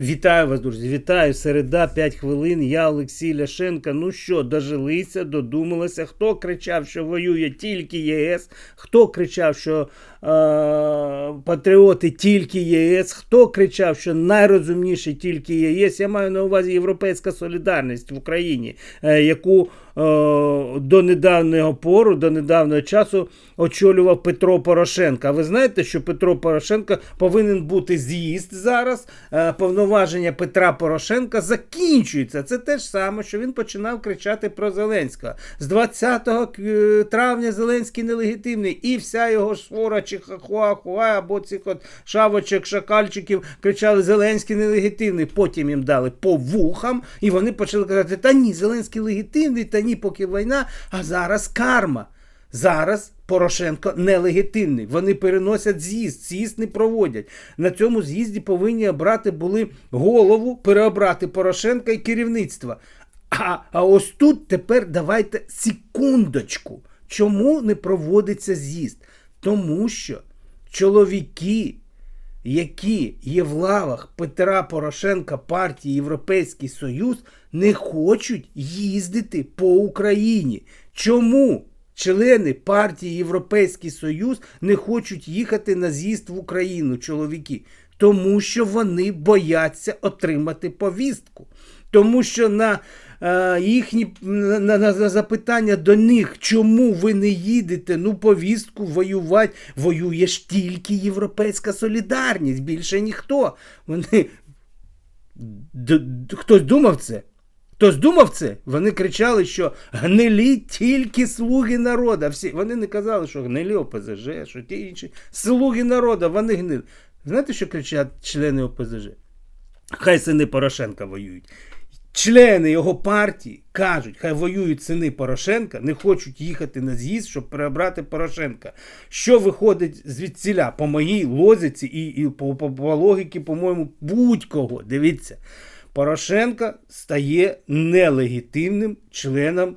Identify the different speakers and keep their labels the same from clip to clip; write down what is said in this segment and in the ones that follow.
Speaker 1: Вітаю вас, друзі. Вітаю. Середа, 5 хвилин. Я Олексій Ляшенко. Ну що, дожилися, додумалися. Хто кричав, що воює тільки ЄС? Хто кричав, що е, патріоти тільки ЄС? Хто кричав, що найрозумніші тільки ЄС? Я маю на увазі Європейська солідарність в Україні, е, яку е, до недавнього пору, до недавнього часу очолював Петро Порошенко. А ви знаєте, що Петро Порошенко повинен бути з'їзд зараз? Е, повноваження Петра Порошенка закінчуються. Це те ж саме, що він починав кричати про Зеленського. З 20 травня Зеленський нелегітимний, і вся його свора чихахуахуа або цих от шавочок, шакальчиків кричали Зеленський нелегітимний. Потім їм дали по вухам, і вони почали казати: Та ні, Зеленський легітимний, та ні, поки війна, а зараз карма. Зараз Порошенко нелегітимний. Вони переносять з'їзд, з'їзд не проводять. На цьому з'їзді повинні обрати були голову, переобрати Порошенка і керівництво. А, а ось тут тепер давайте секундочку. Чому не проводиться з'їзд? Тому що чоловіки, які є в лавах Петра Порошенка партії Європейський Союз, не хочуть їздити по Україні. Чому? Члени партії Європейський Союз не хочуть їхати на з'їзд в Україну, чоловіки, тому що вони бояться отримати повістку. Тому що на е, їхні на, на, на запитання до них, чому ви не їдете, ну повістку воювати, воює ж тільки Європейська солідарність, більше ніхто. Вони хтось думав це? Хтось думав це? Вони кричали, що гнилі тільки слуги народу. Всі вони не казали, що гнилі ОПЗЖ, що ті інші слуги народу, вони гнили. Знаєте, що кричать члени ОПЗЖ? Хай сини Порошенка воюють. Члени його партії кажуть, хай воюють сини Порошенка, не хочуть їхати на з'їзд, щоб перебрати Порошенка. Що виходить звідсіля по моїй лозиці і, і по, по, по логіки, по-моєму, будь-кого. Дивіться, Порошенко стає нелегітимним членом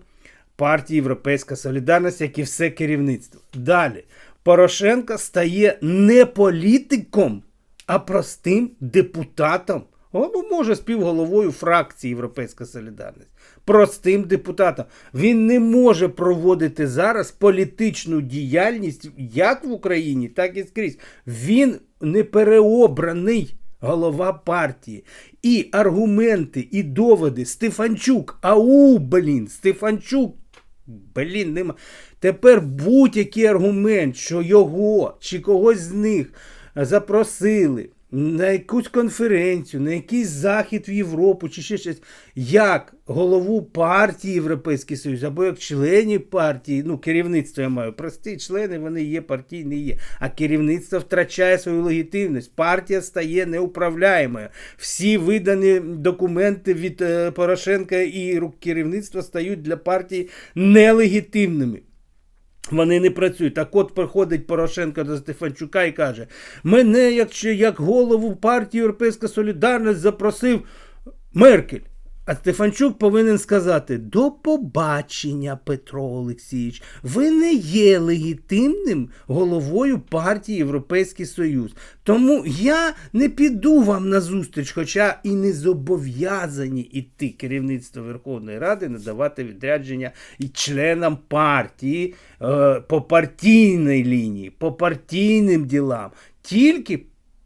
Speaker 1: партії Європейська Солідарність, як і все керівництво. Далі, Порошенко стає не політиком, а простим депутатом. Або може співголовою фракції Європейська Солідарність. Простим депутатом. Він не може проводити зараз політичну діяльність як в Україні, так і скрізь. Він не переобраний голова партії. І аргументи, і доводи. Стефанчук, ау, блін, Стефанчук. Блін, нема. Тепер будь-який аргумент, що його чи когось з них запросили на якусь конференцію, на якийсь захід в Європу чи ще щось, як голову партії Європейський Союз, або як членів партії, ну, керівництво я маю, прості члени, вони є, партійні є. А керівництво втрачає свою легітимність. Партія стає неуправляємою. Всі видані документи від е, Порошенка і рук керівництва стають для партії нелегітимними. Вони не працюють. Так от приходить Порошенко до Стефанчука і каже: мене, як, як голову партії Європейська Солідарність, запросив Меркель. А Стефанчук повинен сказати: до побачення, Петро Олексійович, ви не є легітимним головою партії Європейський Союз. Тому я не піду вам на зустріч, хоча і не зобов'язані іти керівництво Верховної Ради надавати відрядження і членам партії е, по партійній лінії, по партійним ділам. Тільки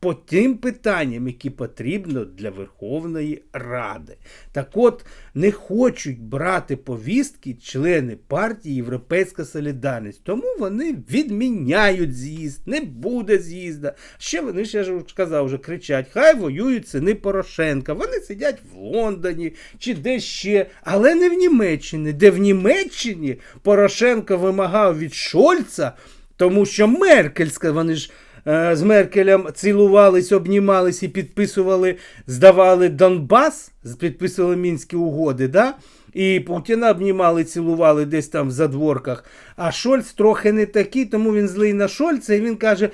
Speaker 1: по тим питанням, які потрібно для Верховної Ради. Так от не хочуть брати повістки члени партії Європейська Солідарність. Тому вони відміняють з'їзд, не буде з'їзда. Ще вони ще ж сказав, вже кричать: хай воюють сини Порошенка. Вони сидять в Лондоні чи десь ще, але не в Німеччині, де в Німеччині Порошенко вимагав від Шольца, тому що Меркельська, вони ж з Меркелем цілувались, обнімались і підписували, здавали Донбас, підписували мінські угоди, да? і Путіна обнімали, цілували десь там в задворках. А Шольц трохи не такий, тому він злий на Шольца, і він каже.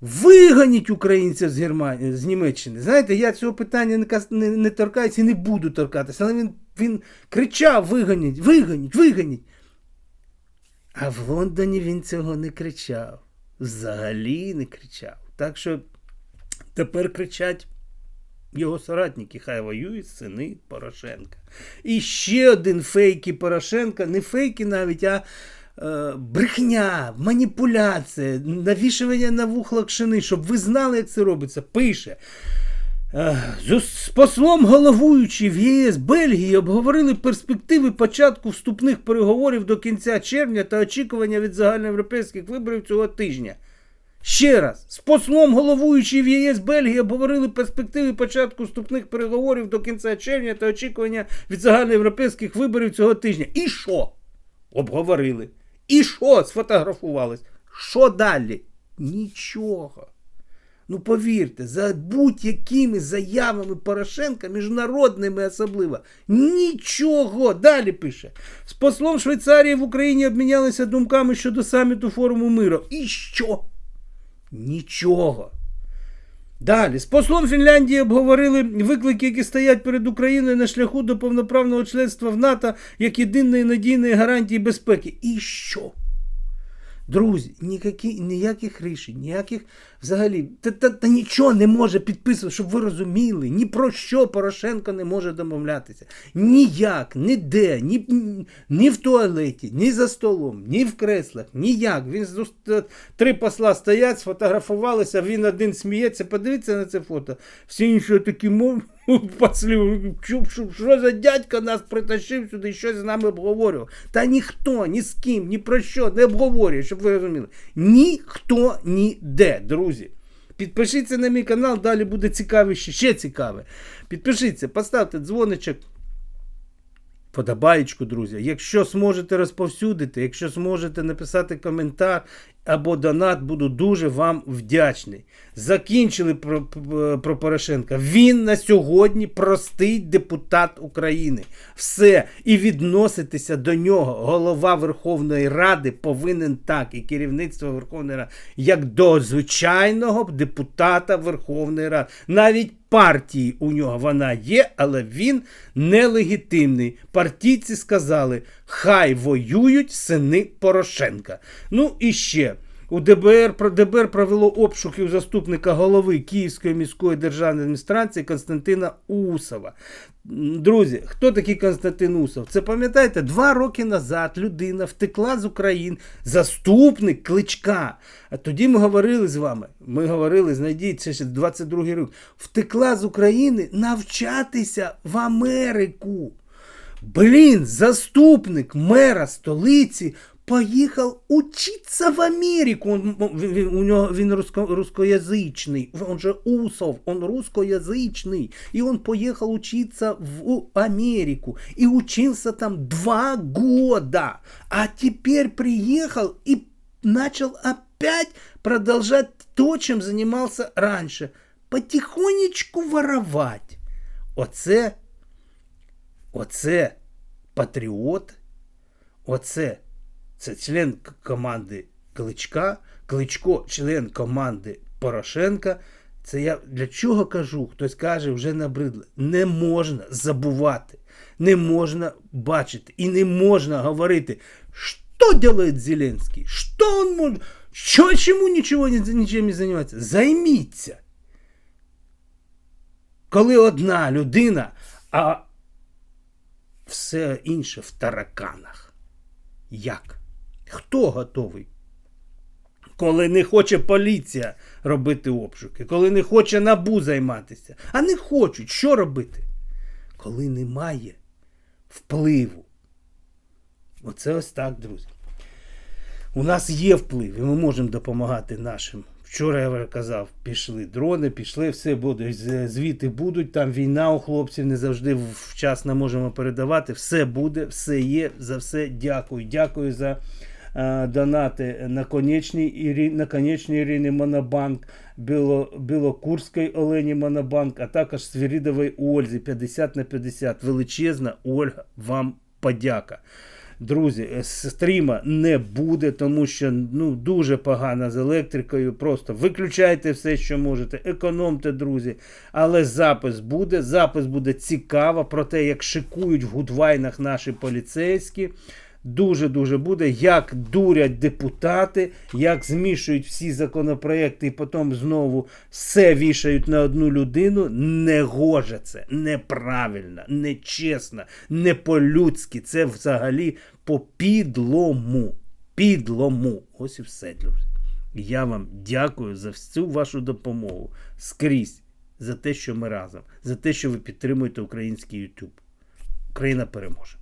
Speaker 1: Виганіть українців з Германії, з Німеччини. Знаєте, я цього питання не, не, не торкаюся і не буду торкатися, але він, він кричав: виганіть, виганіть, виганіть. А в Лондоні він цього не кричав. Взагалі не кричав. Так що тепер кричать Його соратники хай воюють сини Порошенка. І ще один фейки Порошенка, не фейки навіть, а е, брехня, маніпуляція, навішування на вухла кшини, щоб ви знали, як це робиться. Пише. Е, З послом головуючи в ЄС Бельгії обговорили перспективи початку вступних переговорів до кінця червня та очікування від загальноєвропейських виборів цього тижня. Ще раз, з послом головуючи в ЄС Бельгії обговорили перспективи початку вступних переговорів до кінця червня та очікування від загальноєвропейських виборів цього тижня. І що? Обговорили. І що? Сфотографувались. Що далі? Нічого. Ну повірте, за будь-якими заявами Порошенка, міжнародними особливо, нічого. Далі пише. З послом Швейцарії в Україні обмінялися думками щодо саміту форуму миру. І що? Нічого. Далі, з послом Фінляндії обговорили виклики, які стоять перед Україною на шляху до повноправного членства в НАТО як єдиної надійної гарантії безпеки. І що? Друзі, ніякі, ніяких рішень, ніяких взагалі, та, та, та нічого не може підписувати, щоб ви розуміли, ні про що Порошенко не може домовлятися. Ніяк, ніде, ні, ні в туалеті, ні за столом, ні в креслах, ніяк. Він зу- три посла стоять, сфотографувалися, він один сміється. Подивіться на це фото. Всі інші такі мов. Послів, що, за дядько нас притащив сюди і щось з нами обговорював. Та ніхто ні з ким, ні про що не обговорює, щоб ви розуміли. Ніхто ніде, друзі. Підпишіться на мій канал, далі буде цікавіше, ще цікаве. Підпишіться, поставте дзвоничок. Подобаєчку, друзі. Якщо зможете розповсюдити, якщо зможете написати коментар або донат, буду дуже вам вдячний. Закінчили про, про Порошенка. Він на сьогодні простий депутат України. Все. І відноситися до нього. Голова Верховної Ради повинен так, і керівництво Верховної Ради, як до звичайного депутата Верховної Ради. Навіть партії у нього вона є, але він нелегітимний. Партійці сказали, хай воюють сини Порошенка. Ну і ще. У ДБР ДБР провело обшуки у заступника голови Київської міської державної адміністрації Константина Усова. Друзі, хто такий Константин Усов? Це пам'ятаєте, два роки назад людина втекла з України, заступник кличка. А тоді ми говорили з вами. Ми говорили, знайдіть це ще 22-й рік. Втекла з України навчатися в Америку. Блін, заступник мера столиці поїхав учиться в Америку. Он, він, він- у нього він русско, русскоязичний. Он же Усов, он русскоязичный. И он поехал учиться в Америку. И учился там два года. А теперь приехал и начал опять продолжать то, чем занимался раньше. Потихонечку воровать. Оце Оце патріот, оце це член команди Кличка, Кличко член команди Порошенка. Це я для чого кажу? Хтось каже, вже набридло. Не можна забувати, не можна бачити і не можна говорити, що делает Зеленський, що він може, що, чому нічого нічим не займається. Займіться. Коли одна людина, а все інше в тараканах. Як? Хто готовий? Коли не хоче поліція робити обшуки, коли не хоче набу займатися, а не хочуть, що робити? Коли немає впливу. Оце ось так, друзі. У нас є вплив, і ми можемо допомагати нашим. Вчора я вже казав, пішли дрони, пішли, все буде. Звіти будуть. Там війна у хлопців не завжди вчасно можемо передавати. Все буде, все є. За все дякую. Дякую за донати наконечній Ірі, Ірини Монобанк, Біло, Білокурської Олені Монобанк, а також Свірідової Ользі 50 на 50. Величезна Ольга, вам подяка. Друзі, е, стріма не буде, тому що ну, дуже погано з електрикою. Просто виключайте все, що можете, економте, друзі. Але запис буде. Запис буде цікаво про те, як шикують в гудвайнах наші поліцейські. Дуже дуже буде, як дурять депутати, як змішують всі законопроекти і потім знову все вішають на одну людину. Не гоже це, неправильно, нечесно, не по-людськи. Це взагалі по підлому. Підлому. Ось і все, друзі. Я вам дякую за всю вашу допомогу скрізь, за те, що ми разом, за те, що ви підтримуєте український YouTube. Україна переможе.